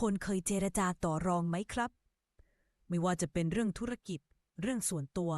คนเคยเจรจาต่อรองไหมครับ ไม่ว่าจะเป็นเรื่องธุรกิจ เรื่องส่วนตัว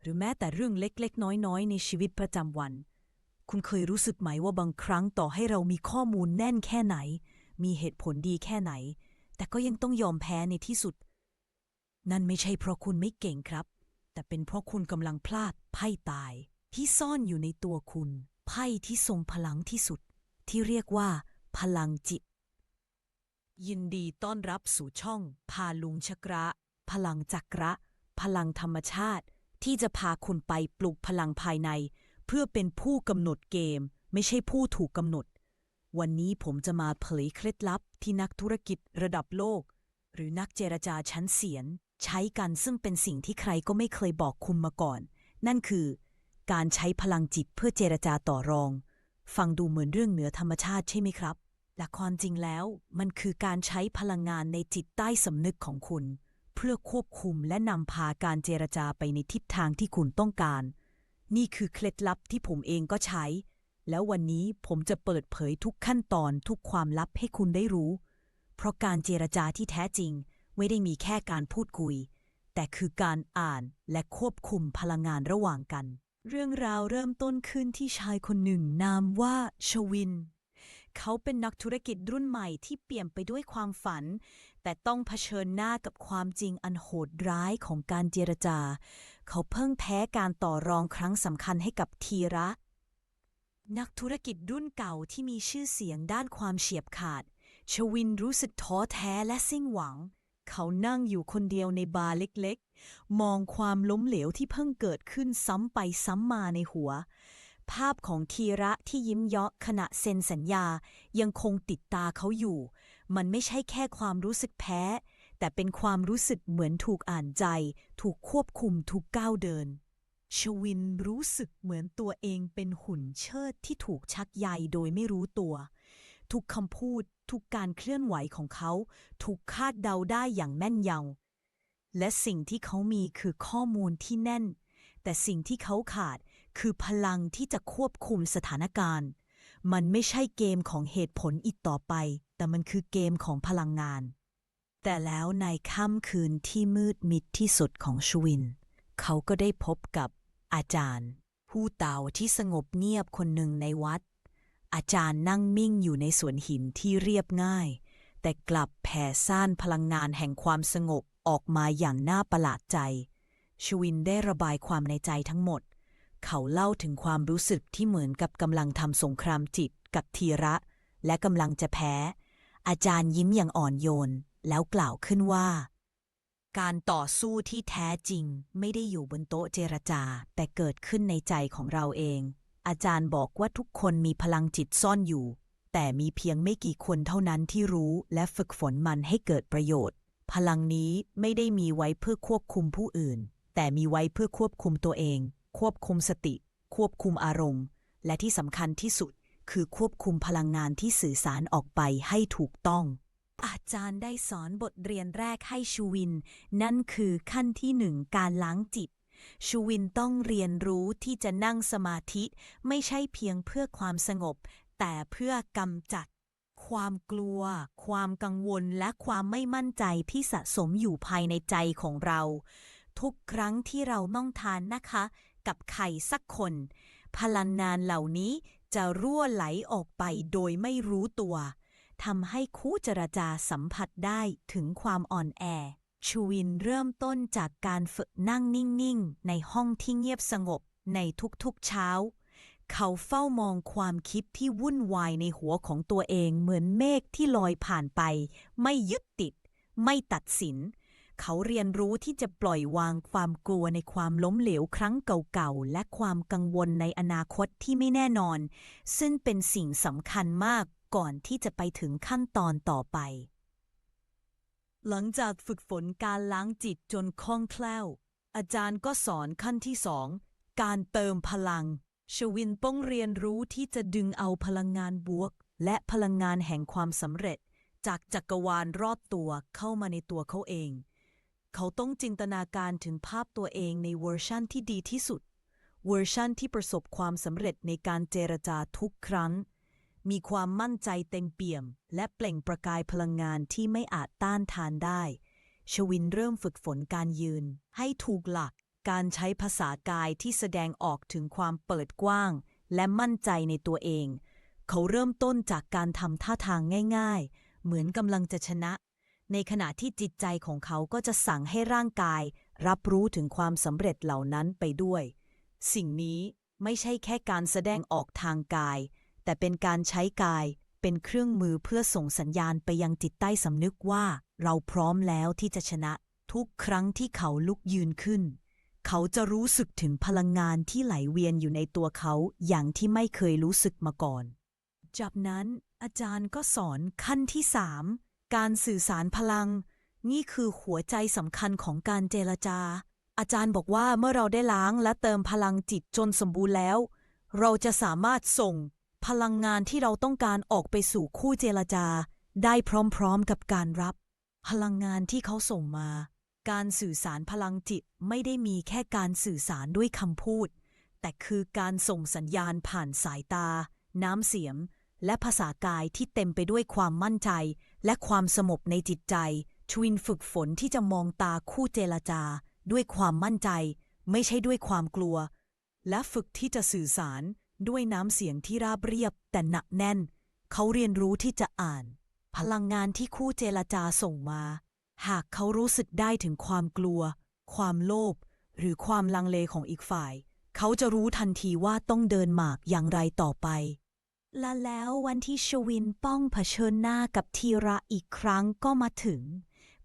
หรือแม้แต่เรื่องเล็กๆ น้อยๆ ในชีวิตประจำวัน คุณเคยรู้สึกไหมว่าบางครั้งต่อให้เรามีข้อมูลแน่นแค่ไหน มีเหตุผลดีแค่ไหน แต่ก็ยังต้องยอมแพ้ในที่สุด นั่นไม่ใช่เพราะคุณไม่เก่งครับ แต่เป็นเพราะคุณกำลังพลาดไพ่ตาย ที่ซ่อนอยู่ในตัวคุณ ไพ่ที่ทรงพลังที่สุด ที่เรียกว่า พลังจิต ยินดีต้อนรับสู่ช่อง พาลุงชกระ พลังจักระ พลังธรรมชาติ ที่จะพาคุณไปปลุกพลังภายใน เพื่อเป็นผู้กำหนดเกม ไม่ใช่ผู้ถูกกำหนด วันนี้ผมจะมาเผยเคล็ดลับที่นักธุรกิจระดับโลก หรือนักเจรจาชั้นเสียน ใช้กันซึ่งเป็นสิ่งที่ใครก็ไม่เคยบอกคุณมาก่อน นั่นคือ การใช้พลังจิตเพื่อเจรจาต่อรอง ฟังดูเหมือนเรื่องเหนือธรรมชาติใช่ไหมครับ แต่ความจริงแล้วมันคือการใช้พลังงานในจิตใต้สำนึกของคุณ เพื่อควบคุมและนำพาการเจรจาไปในทิศทางที่คุณต้องการ นี่คือเคล็ดลับที่ผมเองก็ใช้ แล้ววันนี้ผมจะเปิดเผยทุกขั้นตอนทุกความลับให้คุณได้รู้ เพราะการเจรจาที่แท้จริงไม่ได้มีแค่การพูดคุย แต่คือการอ่านและควบคุมพลังงานระหว่างกัน เรื่องราวเริ่มต้นขึ้นที่ชายคนหนึ่งนามว่าชวิน เขาเป็นนักธุรกิจรุ่นใหม่ที่เปี่ยมไปด้วยความฝัน แต่ต้องเผชิญหน้ากับความจริงอันโหดร้ายของการเจรจา เขาเพิ่งแพ้การต่อรองครั้งสำคัญให้กับทีระ นักธุรกิจรุ่นเก่าที่มีชื่อเสียงด้านความเฉียบขาด ชวินรู้สึกท้อแท้และสิ้นหวัง เขานั่งอยู่คนเดียวในบาร์เล็กๆ มองความล้มเหลวที่เพิ่งเกิดขึ้นซ้ำไปซ้ำมาในหัว ภาพของทีระที่ยิ้มเยาะขณะเซ็นสัญญายังคงติดตาเขาอยู่ มันไม่ใช่แค่ความรู้สึกแพ้ แต่เป็นความรู้สึกเหมือนถูกอ่านใจ ถูกควบคุมทุกก้าวเดิน ชวินรู้สึกเหมือนตัวเองเป็นหุ่นเชิดที่ถูกชักใยโดยไม่รู้ตัว ทุกคำพูด ทุกการเคลื่อนไหวของเขา ถูกคาดเดาได้อย่างแม่นยำและสิ่งที่เขามีคือข้อมูลที่แน่น แต่สิ่งที่เขาขาด คือพลังที่จะควบคุมสถานการณ์ มันไม่ใช่เกมของเหตุผลอีกต่อไป แต่มันคือเกมของพลังงาน แต่แล้วในค่ำคืนที่มืดมิดที่สุดของชวิน เขาก็ได้พบกับอาจารย์ ผู้เต่าที่สงบเงียบคนหนึ่งในวัด อาจารย์นั่งมิ่งอยู่ในสวนหินที่เรียบง่าย แต่กลับแผ่ซ่านพลังงานแห่งความสงบออกมาอย่างน่าประหลาดใจ ชวินได้ระบายความในใจทั้งหมด เขาเล่าถึงความรู้สึกที่เหมือนกับกำลังทำสงครามจิตกับทีระ และกำลังจะแพ้ อาจารย์ยิ้มอย่างอ่อนโยน แล้วกล่าวขึ้นว่า การต่อสู้ที่แท้จริงไม่ได้อยู่บนโต๊ะเจรจา แต่เกิดขึ้นในใจของเราเอง อาจารย์บอกว่าทุกคนมีพลังจิตซ่อนอยู่ แต่มีเพียงไม่กี่คนเท่านั้นที่รู้และฝึกฝนมันให้เกิดประโยชน์ พลังนี้ไม่ได้มีไว้เพื่อควบคุมผู้อื่น แต่มีไว้เพื่อควบคุมตัวเอง ควบคุมสติ ควบคุมอารมณ์ และที่สำคัญที่สุดคือควบคุมพลังงานที่สื่อสารออกไปให้ถูกต้อง อาจารย์ได้สอนบทเรียนแรกให้ชูวิน นั่นคือขั้นที่หนึ่งการล้างจิต ชูวินต้องเรียนรู้ที่จะนั่งสมาธิไม่ใช่เพียงเพื่อความสงบ แต่เพื่อกำจัด ความกลัว ความกังวลและความไม่มั่นใจที่สะสมอยู่ภายในใจของเรา ทุกครั้งที่เราต้องทานนะคะ กับไข่สักคน พลังงานเหล่านี้จะรั่วไหลออกไปโดยไม่รู้ตัวทำให้คู่เจรจาสัมผัสได้ถึงความอ่อนแอ ชูวินเริ่มต้นจากการฝึกนั่งนิ่งๆ ในห้องที่เงียบสงบในทุกๆเช้า เขาเฝ้ามองความคิดที่วุ่นวายในหัวของตัวเองเหมือนเมฆที่ลอยผ่านไป ไม่ยึดติด ไม่ตัดสิน เขาเรียนรู้ที่จะปล่อยวางความกลัวในความล้มเหลวครั้งเก่าๆ และความกังวลในอนาคตที่ไม่แน่นอน ซึ่งเป็นสิ่งสำคัญมากก่อนที่จะไปถึงขั้นตอนต่อไป หลังจากฝึกฝนการล้างจิตจนคล่องแคล่ว อาจารย์ก็สอนขั้นที่สองการเติมพลัง ชวินต้องเรียนรู้ที่จะดึงเอาพลังงานบวก และพลังงานแห่งความสำเร็จ จากจักรวาลรอบตัวเข้ามาในตัวเขาเอง เขาต้องจินตนาการถึงภาพตัวเองในเวอร์ชั่นที่ดีที่สุด เวอร์ชั่นที่ประสบความสำเร็จในการเจรจาทุกครั้ง มีความมั่นใจเต็มเปี่ยม และเปล่งประกายพลังงานที่ไม่อาจต้านทานได้ ชวินเริ่มฝึกฝนการยืน ให้ถูกหลัก การใช้ภาษากายที่แสดงออกถึงความเปิดกว้าง และมั่นใจในตัวเอง เขาเริ่มต้นจากการทำท่าทางง่าย ๆ เหมือนกำลังจะชนะ ในขณะที่จิตใจของเขาก็จะสั่งให้ร่างกาย รับรู้ถึงความสำเร็จเหล่านั้นไปด้วย สิ่งนี้ไม่ใช่แค่การแสดงออกทางกาย แต่เป็นการใช้กายเป็นเครื่องมือเพื่อส่งสัญญาณไปยังจิตใต้สำนึกว่า เราพร้อมแล้วที่จะชนะ ทุกครั้งที่เขาลุกยืนขึ้น เขาจะรู้สึกถึงพลังงานที่ไหลเวียนอยู่ในตัวเขาอย่างที่ไม่เคยรู้สึกมาก่อน จากนั้นอาจารย์ก็สอนขั้นที่สาม การสื่อสารพลัง นี่คือหัวใจสำคัญของการเจรจา อาจารย์บอกว่าเมื่อเราได้ล้างและเติมพลังจิตจนสมบูรณ์แล้ว เราจะสามารถส่งพลังงานที่เราต้องการออกไปสู่คู่เจรจา ได้พร้อมๆกับการรับ พลังงานที่เขาส่งมา การสื่อสารพลังจิตไม่ได้มีแค่การสื่อสารด้วยคำพูด แต่คือการส่งสัญญาณผ่านสายตา น้ำเสียง และภาษากายที่เต็มไปด้วยความมั่นใจ และความสงบในจิตใจ ชวินฝึกฝนที่จะมองตาคู่เจรจา ด้วยความมั่นใจ ไม่ใช่ด้วยความกลัว และฝึกที่จะสื่อสารด้วยน้ำเสียงที่ราบเรียบ แต่หนักแน่น เขาเรียนรู้ที่จะอ่าน พลังงานที่คู่เจรจาส่งมา หากเขารู้สึกได้ถึงความกลัว ความโลภหรือความลังเลของอีกฝ่าย เขาจะรู้ทันทีว่าต้องเดินหมากอย่างไรต่อไป และแล้ววันที่ชวินป้องเผชิญหน้ากับทีระอีกครั้งก็มาถึง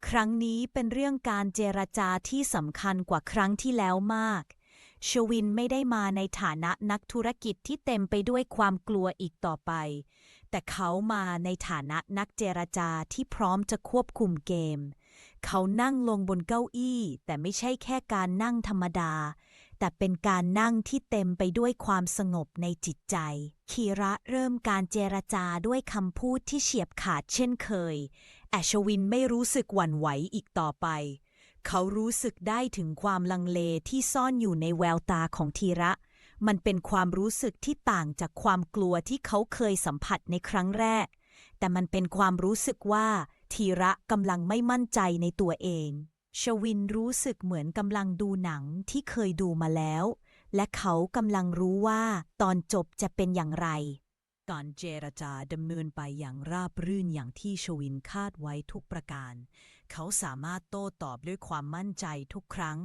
ครั้งนี้เป็นเรื่องการเจรจาที่สำคัญกว่าครั้งที่แล้วมาก ชวินไม่ได้มาในฐานะนักธุรกิจที่เต็มไปด้วยความกลัวอีกต่อไป แต่เขามาในฐานะนักเจรจาที่พร้อมจะควบคุมเกม เขานั่งลงบนเก้าอี้ แต่ไม่ใช่แค่การนั่งธรรมดา แต่เป็นการนั่งที่เต็มไปด้วยความสงบในจิตใจ คีระเริ่มการเจรจาด้วยคำพูดที่เฉียบขาดเช่นเคย แอชวินไม่รู้สึกหวั่นไหวอีกต่อไป เขารู้สึกได้ถึงความลังเลที่ซ่อนอยู่ในแววตาของทีระ มันเป็นความรู้สึกที่ต่างจากความกลัวที่เขาเคยสัมผัสในครั้งแรก แต่มันเป็นความรู้สึกว่าทีระกำลังไม่มั่นใจในตัวเอง ชวินรู้สึกเหมือนกำลังดูหนังที่เคยดูมาแล้ว และเขากำลังรู้ว่าตอนจบจะเป็นอย่างไร การเจรจาดำเนินไปอย่างราบรื่นอย่างที่ชวินคาดไว้ทุกประการ เขาสามารถโต้ตอบด้วยความมั่นใจทุกครั้ง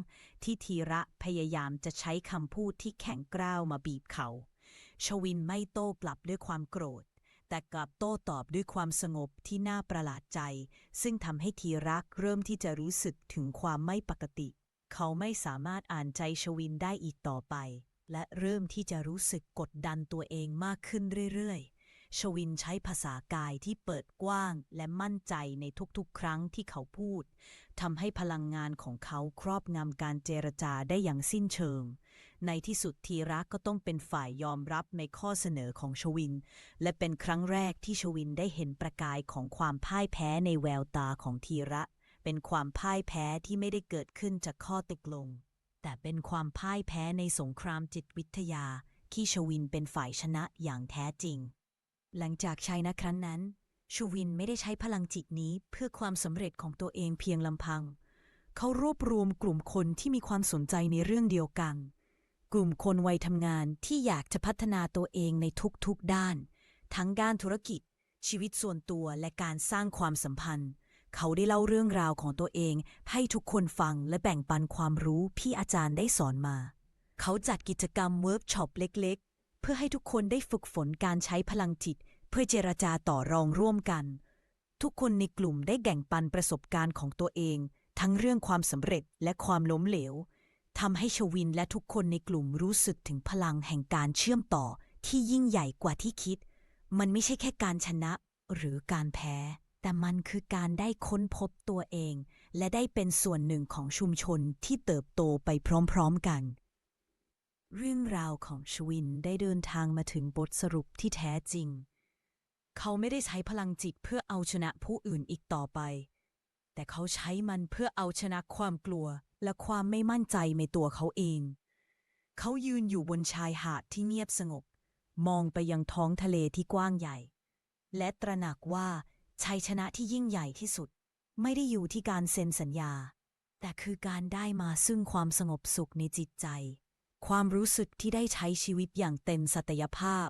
ที่ทีระพยายามจะใช้คำพูดที่แข็งกร้าวมาบีบเขา ชวินไม่โต้กลับด้วยความโกรธ แต่กลับโต้ตอบด้วยความสงบที่น่าประหลาดใจ ซึ่งทำให้ทีรักเริ่มที่จะรู้สึกถึงความไม่ปกติ เขาไม่สามารถอ่านใจชวินได้อีกต่อไป และเริ่มที่จะรู้สึกกดดันตัวเองมากขึ้นเรื่อยๆ ชวินใช้ภาษากายที่เปิดกว้างและมั่นใจในทุกๆ ครั้งที่เขาพูดทำให้พลังงานของเขาครอบงำการเจรจาได้อย่างสิ้นเชิง ในที่สุดทีรักก็ต้องเป็นฝ่ายยอมรับในข้อเสนอของชวิน และเป็นครั้งแรกที่ชวินได้เห็นประกายของความพ่ายแพ้ในแววตาของทีระ เป็นความพ่ายแพ้ที่ไม่ได้เกิดขึ้นจากข้อตกลง แต่เป็นความพ่ายแพ้ในสงครามจิตวิทยาที่ชวินเป็นฝ่ายชนะอย่างแท้จริง หลังจากชัยนะครั้งนั้น ชูวินไม่ได้ใช้พลังจิตนี้เพื่อความสำเร็จของตัวเองเพียงลำพัง เขารวบรวมกลุ่มคนที่มีความสนใจในเรื่องเดียวกัน กลุ่มคนวัยทำงานที่อยากจะพัฒนาตัวเองในทุกๆด้าน ทั้งด้านธุรกิจ ชีวิตส่วนตัวและการสร้างความสัมพันธ์ เขาได้เล่าเรื่องราวของตัวเอง ให้ทุกคนฟังและแบ่งปันความรู้ที่อาจารย์ได้สอนมา เขาจัดกิจกรรมเวิร์กช็อปเล็กๆ พื่อให้ทุกคนได้ฝึกฝนการใช้พลังจิต เพื่อเจรจาต่อรองร่วมกัน ทุกคนในกลุ่มได้แบ่งปันประสบการณ์ของตัวเอง ทั้งเรื่องความสำเร็จและความล้มเหลวทำให้ชวินและทุกคนในกลุ่มรู้สึกถึงพลังแห่งการเชื่อมต่อที่ยิ่งใหญ่กว่าที่คิด มันไม่ใช่แค่การชนะหรือการแพ้ แต่มันคือการได้ค้นพบตัวเอง และได้เป็นส่วนหนึ่งของชุมชนที่เติบโตไปพร้อมๆกัน เรื่องราวของชวินได้เดินทางมาถึงบทสรุปที่แท้จริง เขาไม่ได้ใช้พลังจิตเพื่อเอาชนะผู้อื่นอีกต่อไป แต่เขาใช้มันเพื่อเอาชนะความกลัวและความไม่มั่นใจในตัวเขาเอง เขายืนอยู่บนชายหาดที่เงียบสงบ มองไปยังท้องทะเลที่กว้างใหญ่ และตระหนักว่าชัยชนะที่ยิ่งใหญ่ที่สุด ไม่ได้อยู่ที่การเซ็นสัญญา แต่คือการได้มาซึ่งความสงบสุขในจิตใจ ความรู้สึกที่ได้ใช้ชีวิตอย่างเต็มศักยภาพ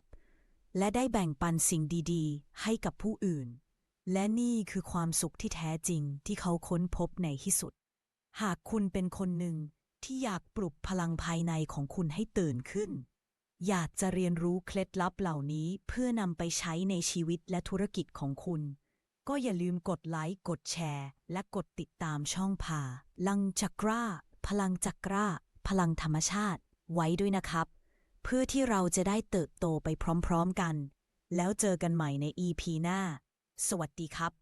และได้แบ่งปันสิ่งดีๆ ให้กับผู้อื่น และนี่คือความสุขที่แท้จริงที่เขาค้นพบในที่สุด หากคุณเป็นคนหนึ่งที่อยากปลุกพลังภายในของคุณให้ตื่นขึ้น อยากจะเรียนรู้เคล็ดลับเหล่านี้เพื่อนำไปใช้ในชีวิตและธุรกิจของคุณ ก็อย่าลืมกดไลค์ กดแชร์ และกดติดตามช่องพาลังจักราพลังจักราพลังธรรมชาติ ไว้ด้วยนะครับ เพื่อที่เราจะได้เติบโตไปพร้อมๆกัน แล้วเจอกันใหม่ใน EP หน้า สวัสดีครับ